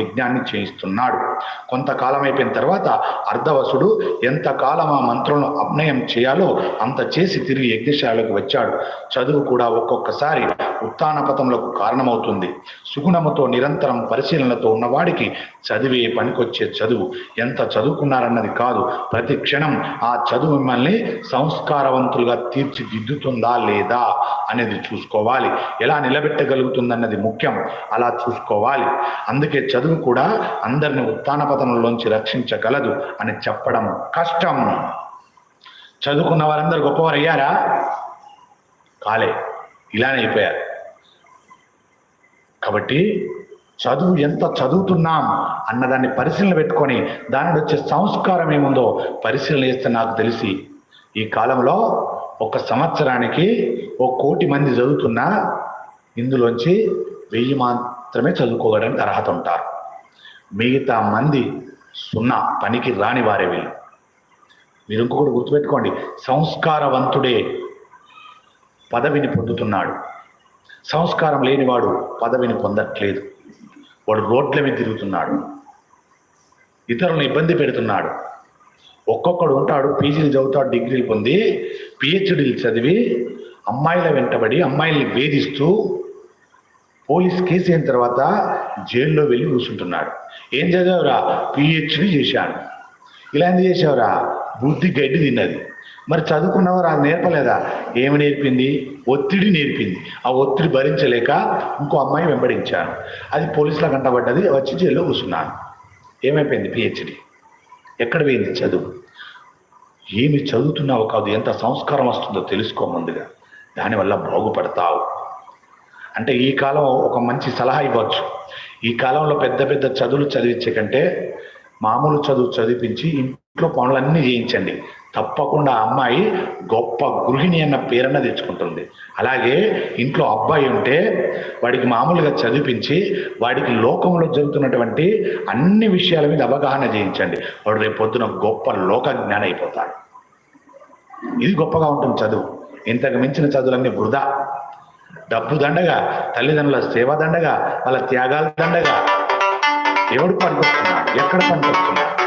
యజ్ఞాన్ని చేయిస్తున్నాడు. కొంతకాలం అయిపోయిన తర్వాత అర్ధవసుడు ఎంతకాలం ఆ మంత్రులను అభినయం చేయాలో అంత చేసి తిరిగి యజ్ఞశాలకు వచ్చాడు. చదువు కూడా ఒక్కొక్కసారి ఉత్తానపతములకు కారణమవుతుంది. సుగుణముతో నిరంతరం పరిశీలనతో ఉన్నవాడికి చదివే పనికొచ్చే చదువు. ఎంత చదువుకున్నారన్నది కాదు ప్రతి క్షణం ఆ చదువు మిమ్మల్ని సంస్కారవంతులుగా తీర్చిదిద్దుతుందా లేదా అనేది చూసుకోవాలి. ఎలా నిలబెట్టగలుగుతుందన్నది ముఖ్యం. అలా చూసుకోవాలి. అందుకే చదువు కూడా అందరిని ఉత్తానపతనంలోంచి రక్షించగలదు అని చెప్పడం కష్టం. చదువుకున్న వారందరూ గొప్పవారు అయ్యారా కాలే. ఇలానే అయిపోయారు. కాబట్టి చదువు ఎంత చదువుతున్నాం అన్నదాన్ని పరిశీలన పెట్టుకొని దానిలో వచ్చే సంస్కారం ఏముందో పరిశీలన చేస్తే నాకు తెలిసి ఈ కాలంలో ఒక సంవత్సరానికి ఓ కోటి మంది చదువుతున్నా ఇందులోంచి వెయ్యి మాత్రమే చదువుకోవడానికి అర్హత ఉంటారు. మిగతా మంది సున్నా పనికి రాని వారే వీళ్ళు. మీరు ఇంకొకటి గుర్తుపెట్టుకోండి సంస్కారవంతుడే పదవిని పొందుతున్నాడు. సంస్కారం లేనివాడు పదవిని పొందట్లేదు. వాడు రోడ్ల మీద తిరుగుతున్నాడు. ఇతరులను ఇబ్బంది పెడుతున్నాడు. ఒక్కొక్కడు ఉంటాడు పీజీలు చదువుతాడు డిగ్రీలు పొంది పిహెచ్డీలు చదివి అమ్మాయిల వెంటబడి అమ్మాయిల్ని వేధిస్తూ పోలీస్ కేసు అయిన తర్వాత జైల్లో వెళ్ళి కూర్చుంటున్నాడు. ఏం చదివావురా? పిహెచ్డి చేశాను. ఇలా ఎందుకు చేసావురా బుద్ధి గడ్డి తిన్నది. మరి చదువుకున్నవారు అది నేర్పలేదా? ఏమి నేర్పింది? ఒత్తిడి నేర్పింది. ఆ ఒత్తిడి భరించలేక ఇంకో అమ్మాయి వెంబడించాను అది పోలీసుల కంటబడ్డది వచ్చి జైల్లో కూర్చున్నాను ఏమైపోయింది పిహెచ్డి ఎక్కడ పోయింది చదువు? ఏమి చదువుతున్నావు కాదు ఎంత సంస్కారం వస్తుందో తెలుసుకో ముందుగా. దానివల్ల బాగుపడతావు. అంటే ఈ కాలం ఒక మంచి సలహా ఇవ్వచ్చు. ఈ కాలంలో పెద్ద పెద్ద చదువులు చదివించే కంటే మామూలు చదువు చదివించి ఇంట్లో పనులన్నీ చేయించండి. తప్పకుండా అమ్మాయి గొప్ప గృహిణి అన్న పేరన్న తెచ్చుకుంటుంది. అలాగే ఇంట్లో అబ్బాయి ఉంటే వాడికి మామూలుగా చదివించి వాడికి లోకంలో జరుగుతున్నటువంటి అన్ని విషయాల మీద అవగాహన చేయించండి. వాడు రేపు పొద్దున గొప్ప లోక జ్ఞానం అయిపోతాడు. ఇది గొప్పగా ఉంటుంది చదువు. ఇంతకు మించిన చదువులన్నీ వృధా. డబ్బు దండగా తల్లిదండ్రుల సేవ దండగా వాళ్ళ త్యాగాల దండగా ఎవడు పనికొస్తున్నాడు? ఎక్కడ పనికొస్తున్నాడు?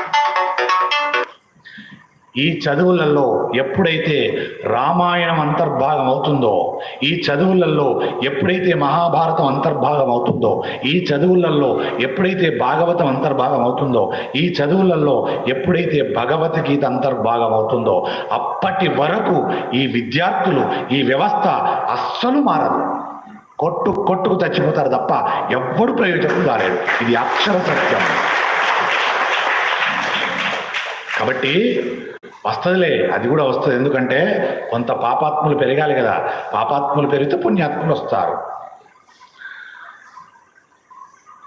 ఈ చదువులలో ఎప్పుడైతే రామాయణం అంతర్భాగం అవుతుందో ఈ చదువులలో ఎప్పుడైతే మహాభారతం అంతర్భాగం అవుతుందో ఈ చదువులలో ఎప్పుడైతే భాగవతం అంతర్భాగం అవుతుందో ఈ చదువులలో ఎప్పుడైతే భగవద్గీత అంతర్భాగం అవుతుందో అప్పటి వరకు ఈ విద్యార్థులు ఈ వ్యవస్థ అస్సలు మారదు. కొట్టు కొట్టుకు చచ్చిపోతారు తప్ప ఎవ్వడు ప్రయోజనం కాలేడు ఇది అక్షర సత్యం. కాబట్టి వస్తుందిలే అది కూడా వస్తుంది. ఎందుకంటే కొంత పాపాత్ములు పెరగాలి కదా. పాపాత్ములు పెరిగితే పుణ్యాత్ములు వస్తారు.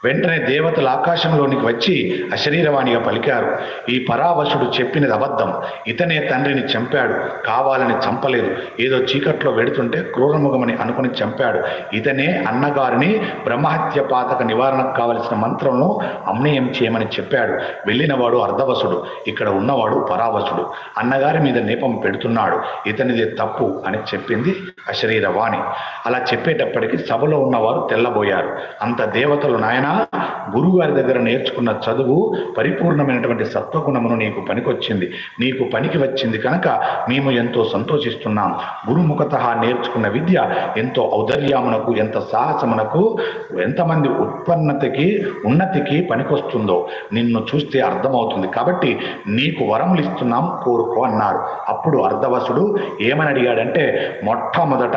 వెంటనే దేవతలు ఆకాశంలోనికి వచ్చి అశరీరవాణిగా పలికారు. ఈ పరావశుడు చెప్పినది అబద్ధం. ఇతనే తండ్రిని చంపాడు. కావాలని చంపలేదు. ఏదో చీకట్లో వెడుతుంటే క్రూరముఖమని అనుకుని చంపాడు. ఇతనే అన్నగారిని బ్రహ్మహత్య పాతక నివారణకు కావలసిన మంత్రంలో అమ్నయం చేయమని చెప్పాడు. వెళ్ళినవాడు అర్ధవసుడు ఇక్కడ ఉన్నవాడు పరావసుడు అన్నగారి మీద నేపం పెడుతున్నాడు. ఇతనిదే తప్పు అని చెప్పింది అశరీరవాణి. అలా చెప్పేటప్పటికి సభలో ఉన్నవారు తెల్లబోయారు. అంత దేవతలు నాయన ஏன்னா గురువు గారి దగ్గర నేర్చుకున్న చదువు పరిపూర్ణమైనటువంటి సత్వగుణమును నీకు పనికొచ్చింది. నీకు పనికి వచ్చింది కనుక మేము ఎంతో సంతోషిస్తున్నాం. గురుముఖత నేర్చుకున్న విద్య ఎంతో ఔదర్యమునకు ఎంత సాహసమునకు ఎంతమంది ఉత్పన్నతకి ఉన్నతికి పనికొస్తుందో నిన్ను చూస్తే అర్థమవుతుంది. కాబట్టి నీకు వరములు ఇస్తున్నాం కోరుకో అన్నారు అప్పుడు అర్ధవసుడు ఏమని అడిగాడంటే మొట్టమొదట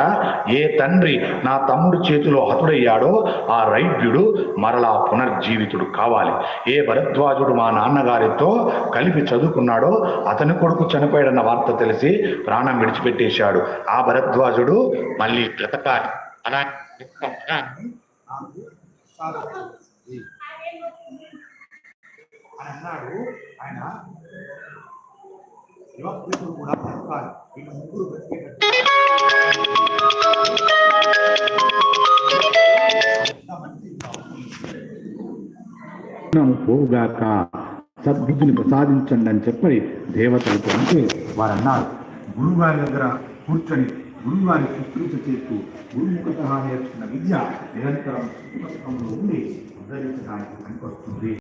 ఏ తండ్రి నా తమ్ముడు చేతిలో హతుడయ్యాడో ఆ రైద్యుడు మరలా పునర్ జీవితుడు కావాలి. ఏ భరద్వాజుడు మా నాన్నగారితో కలిపి చదువుకున్నాడో అతని కొడుకు చనిపోయాడన్న వార్త తెలిసి ప్రాణం విడిచిపెట్టేశాడు. ఆ భరద్వాజుడు మళ్ళీ బ్రతకాలి. అలా అన్నాడు ఆయన యువకుడు కూడా బ్రతకాలి. వీళ్ళు ముగ్గురు బ్రతికేటట్టు. పోవుగాక సద్బుద్ధిని ప్రసాదించండి అని చెప్పి దేవతలతో అంటే వారు అన్నారు గురువుగారి దగ్గర కూర్చొని గురువుగారి శుశ్రూష చేస్తూ గురుముఖత నేర్చుకున్న విద్య నిరంతరం ఉండి ఉద్ధరించడానికి పనికొస్తుంది.